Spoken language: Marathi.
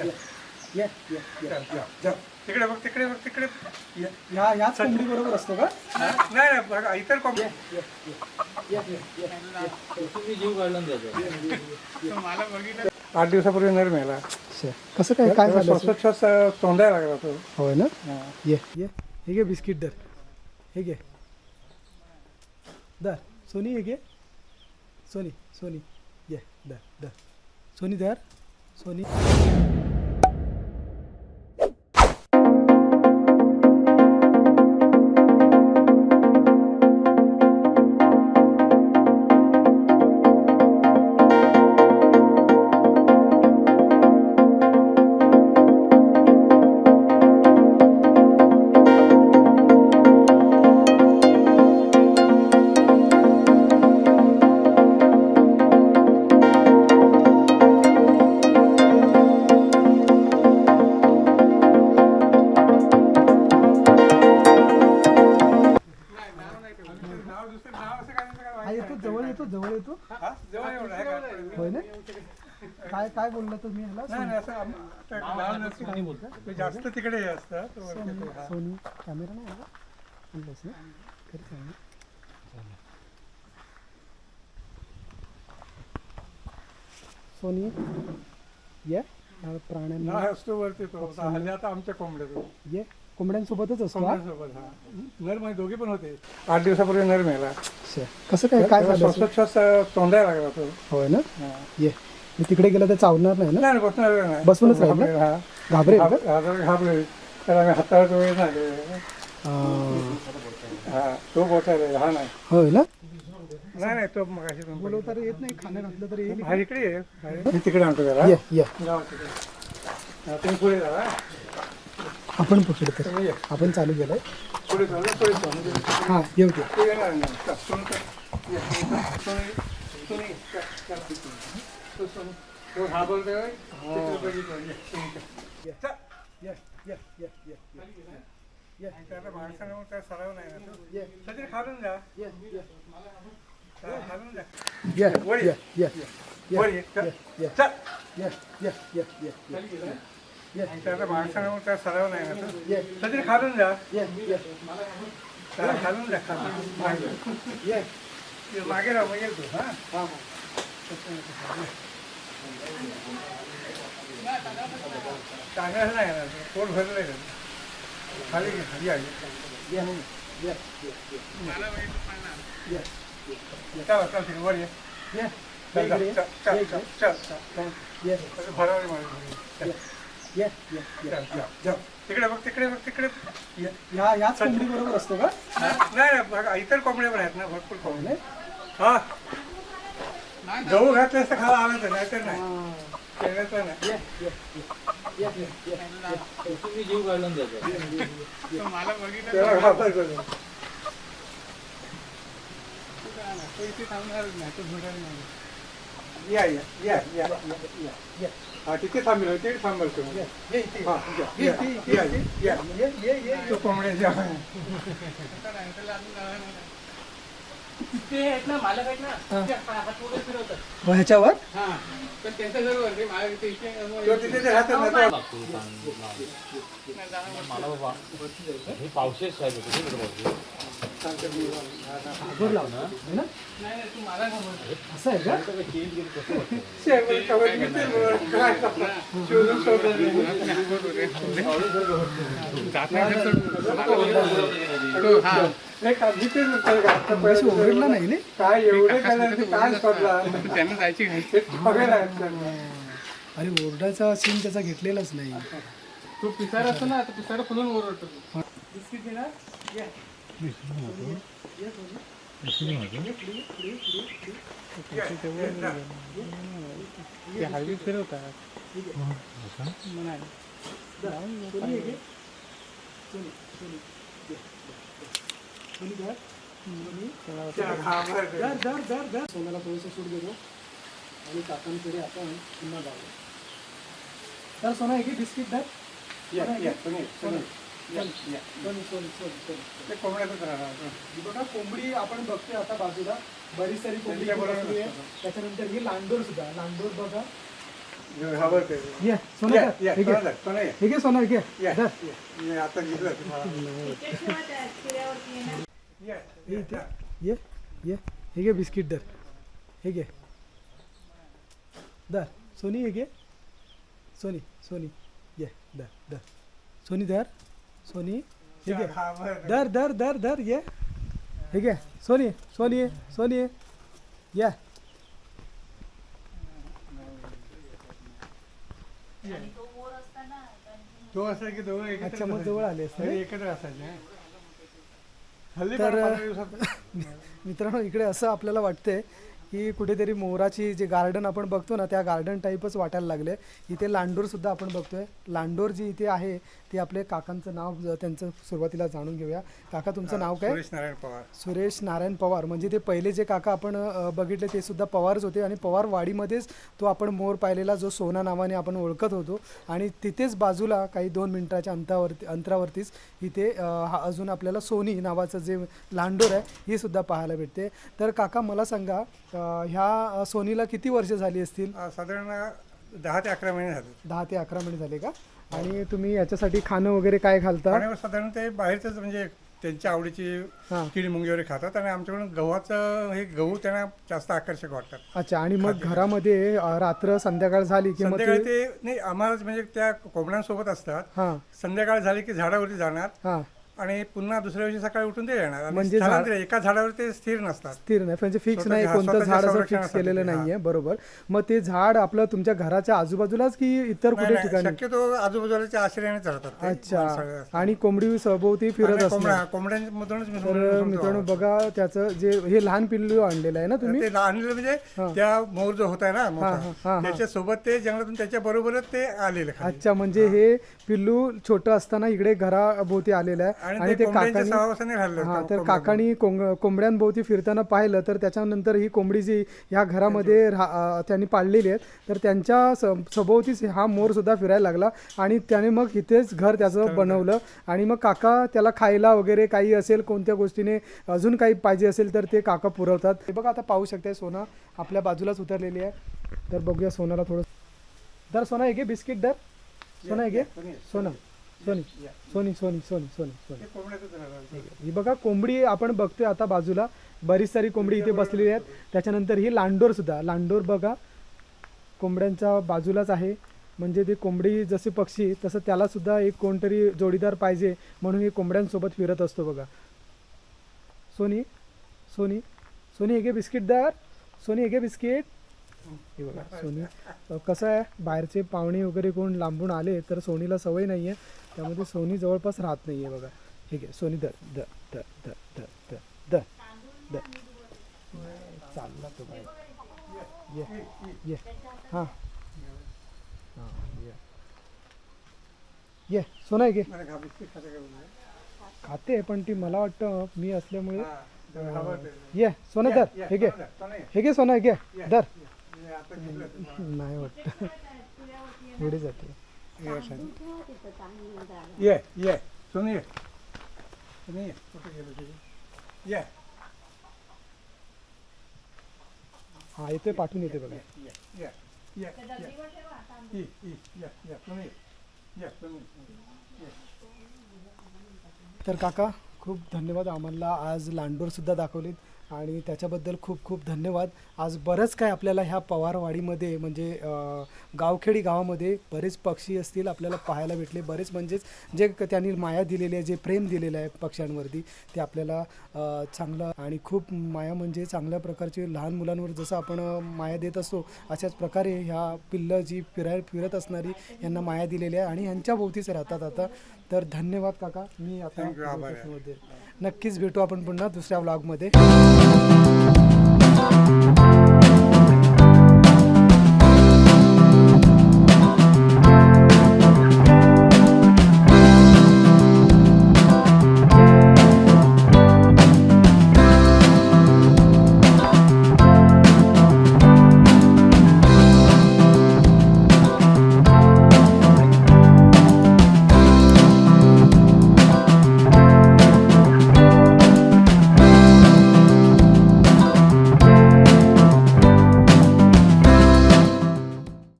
ये ये ये तिकडे बघ तिकडे बघ. तिकडे ये. ह्या ह्याच कोंबडी बरोबर असतो का? नाही नाही बघा इतर कोंबडी. ये ये ये ये ये ये. तुम्ही जीव काढला त्याचा मला बघितलं आठ दिवसापूर्वी नर मेला. अच्छा. कसं काय काय झालं? असं? श्वासोच्छ्वास तोंडायला लागला तो. होय ना? ये ये हे घे बिस्किट दर हे घे. दर सोनी हे घे. सोनी सोनी. ये दर दर सोनी दर सोनी. काय बोलला तुम्ही ह्याला? जास्त तिकडे हे असतं तो वरती सोनी तो, हा. सोनी कॅमेरा नाही? आणलंस ना. सांग. सोनी ये. ह्या प्राण्यांना नाही असतो वरती तो हल्ली आता आमच्या कोंबड्या ये. कोंबड्यांसोबतच असतो हा? कोंबड्यांसोबत हा. नरमध्ये दोघे पण होते. आठ दिवसापूर्वी नर मेला. अच्छा. कसं काय काय झालं? श्वासोच्छ्वास तोंडायला लागला तो. होय ना? हा. ये. मी तिकडे गेलं तर चावणार नाही ना नाही नाही, बसणार नाही बसूनच राहील ना? घाबरेल, हा. घाबरेल का घाब- जरा घाबरेल त्याला आम्ही हाताळत वगैरे नाही हा. हा तो बोटायला हा नाही होय ना नाही नाही तो बोलवता येत नाही खाणं घातलं तर हा इकडे ये. मी तिकडे आणतो ये ये जाऊ तिकडे. हा, तुम्ही पुढे जा हा. आपण पुढे तर तुम्ही ये. आपण चालू केलंय पुढे म्हणजे हा येऊ दे ते येणार नाही. चल, ये. माणसाला त्या सराव नाही ना तो. ये. सचिन खालून जा. ये ये. त्याला खालून जा. मागे. राहा मग येईल तू हा हा. चांगलं नाही ना. पोट भरलं आहे खाली खाली ये चल चल तिकडे वर ये. ये चल ये ये ये. ये तिकडे बघ तिकडे बघ तिकडे. ये. ह्याच कोंबडी बरोबर असतो का? नाही नाही बघा इतर कोंबड्या पण आहेत ना भरपूर कोंबड्या. नाही? हा गहू घातले असतं खाला आलं तर नाहीतर नाही. केल्याचं नाही. ये ये ये. ये ये तुम्ही जीव काढला ना त्याचा मला बघितलं त्याला घाबरतो तो. तो इथे थांबणारच नाही तो नाही. या या या या या या हा तिथे थांबेल थांबेल तो ये ये इथे हा या ये या इथे या इथे या ये ये ये तो कोंबड्याच्या ते आहेत ना मालक आहेत ना हा. ते हात वगैरे फिरवतात मग ह्याच्यावर हा हे पावशेच साहेब घाबर लावणार? है ना? नाही नाही तू मला खबर असं आहे का शोधून नाही ओरडला ना काय एवढे काय त्यांना जायची हे. अरे ओरडाचा सीन त्याचा घेतलेलाच नाही. तू पिसार असतो ना पिसार फुलून ओरडतो. बिस्किट ना? ये. ते हळदी फिरवतात. सोन्याला थोडंसं सूट देतो आणि काकांकडे आपण पुन्हा जाऊ. तर सोना आहे की बिस्किट धर या, या, ते कोंबडी आपण बघतोय आता बाजूला. बरीच सारी कोंबडी त्याच्यानंतर ही लांडोर सुद्धा. लांडोर बघा. हवं ते. ये सोना या, या, सोना घे या, आता या, ये. ये ये. हे घे बिस्किट दर हे घे. दर सोनी हे घे. सोनी सोनी. ये दर दर सोनी दर सोनी हे? घे हा, बरं. धर धर धर धर ये हे? घे सोनी सोनी सोनी या। तो असं की दोघं अच्छा मग जवळ आले असते एकत्र असायचे. हल्ली तर- मित्रांनो इकडे असं आपल्याला वाटतंय की कुठेतरी मोराची जे गार्डन आपण बघतो ना त्या गार्डन टाईपच वाटायला लागले. इथे लांडोर सुद्धा आपण बघतोय. लांडोर जी इथे आहे ती आपले काकांचं नाव त्यांचं सुरुवातीला जाणून घेऊया. काका तुमचं नाव काय? सुरेश नारायण पवार. सुरेश नारायण पवार. म्हणजे ते पहिले जे काका आपण बघितले ते सुद्धा पवारच होते. आणि पवार वाडीमध्येच तो आपण मोर पाहिलेला जो सोना नावाने आपण ओळखत होतो. आणि तिथेच बाजूला काही दोन मिनिटाच्या अंतरावरती अंतरावरतीच इथे हा अजून आपल्याला सोनी नावाचं जे लांडोर आहे ही सुद्धा पाहायला भेटते. तर काका मला सांगा ह्या सोनीला किती वर्ष झाली असतील? साधारण दहा ते अकरा महिने झाले. दहा ते अकरा महिने झाले का? आणि तुम्ही याच्यासाठी खाणं वगैरे काय घालता? आणि साधारण ते बाहेरच म्हणजे त्यांच्या आवडीची किडी मुंगी वगैरे खातात आणि आमच्याकडून गव्हाचं हे गहू त्यांना जास्त आकर्षक वाटतात. अच्छा आणि मग घरामध्ये रात्र संध्याकाळ झाली की मग संध्याकाळी ते नाही आम्हाला म्हणजे त्या कोंबड्यांसोबत असतात. हां. संध्याकाळ झाली की झाडावरती जाणार. हां. आणि पुन्हा दुसऱ्या दिवशी सकाळी उठून ते येणार म्हणजे एका झाडावर ते स्थिर नसतात स्थिर नाही म्हणजे फिक्स नाही कोणतं स्वतःच्या झाड असं फिक्स संरक्षणासाठी, केलेलं. नाहीये बरोबर मग ते झाड आपलं तुमच्या घराच्या आजूबाजूला की इतर नाही, कुठे नाही, ठिकाणी शक्यतो आजूबाजूच्या आश्रयाने चालतात ते. अच्छा असतात. आणि कोंबडी सभोवती फिरत आणि असणार कोंबड्या कोंबड्यांमधूनच मी तर समजून मित्रांनो. बघा त्याचं जे हे लहान पिल्लू आणलेलं आहे ना तुम्ही ते आणलेलं म्हणजे. त्या मोर जो होता ना हा, हा, मोठा हा. त्याच्या सोबत ते जंगलातून त्याच्या बरोबरच ते आलेले खाली. अच्छा म्हणजे हे पिल्लू छोटं असताना इकडे घराभोवती आलेलं आहे आणि ते ते काकांनी हा तर. काकांनी कोंबड्यांभोवती फिरताना पाहिलं तर त्याच्यानंतर ही कोंबडी जी ह्या घरामध्ये रा अं, त्यांनी पाळलेली आहे तर त्यांच्या स- सभोवतीच हा मोर सुद्धा फिरायला लागला आणि त्याने मग इथेच घर त्याचं बनवलं. आणि मग काका त्याला खायला वगैरे काही असेल कोणत्या गोष्टीने अजून काही पाहिजे असेल तर ते काका पुरवतात. हे बघा आता पाहू शकताय सोना आपल्या बाजूलाच उतरलेली आहे. तर बघूया सोनाला थोडं दर सोना हे घे बिस्किट दर. सोना हे घे. कोणी? Sona. Sony. Sony Sony Sony Sony Sony. ही बघा कोंबडी आपण बघतोय आता बाजूला. बरीच सारी कोंबडी इथे बसलेली आहेत. त्याच्यानंतर ही लांडोर सुद्धा. लांडोर बघा कोंबड्यांच्या बाजूलाच आहे. म्हणजे ते कोंबडी जसे पक्षी तसं त्याला सुद्धा एक कोणतरी जोडीदार पाहिजे म्हणून ही कोंबड्यांसोबत फिरत असतो बघा. सोनी सोनी सोनी हे घे बिस्किट दार. सोनी हे घे बिस्किट. हे बघा सोनी. कसं आहे? बाहेरचे पाहुणे वगैरे कोण लांबून आले तर सोनीला सवय नाही आहे त्यामध्ये सोनी जवळपास राहत नाही आहे बघा. ठीक आहे सोनी धर द द द द ध ध ध चालला तो बाहेर ये ये हां हां. ये ये सोना आहे की खाते पण ती मला वाटतं मी असल्यामुळे ये सोनं दर हे घे. हे घे आहे घे. दर नाही वाटतं. पुढे जाते. ये ये सुनिए सुनिए ये हा येते पाठवून येते बघा. तर काका खूप धन्यवाद आम्हाला. आज लांडोर सुद्धा दाखवलेत. आणि त्याच्याबद्दल खूप खूप धन्यवाद. आज बरंच काय आपल्याला ह्या पवारवाडीमध्ये म्हणजे गावखेडी गावामध्ये बरेच पक्षी असतील आपल्याला पाहायला भेटले. बरेच म्हणजेच जे त्यांनी माया दिलेली आहे जे प्रेम दिलेलं आहे पक्ष्यांवरती ते आपल्याला चांगलं आणि खूप माया म्हणजे चांगल्या प्रकारचे लहान मुलांवर जसं आपण माया देत असतो अशाच प्रकारे ह्या पिल्लं जी फिराय फिरत असणारी यांना माया दिलेली आहे आणि ह्यांच्या भोवतीच राहतात आता. तर धन्यवाद काका. मी आता नक्कीच भेटू आपण पुन्हा दुसऱ्या व्लॉगमध्ये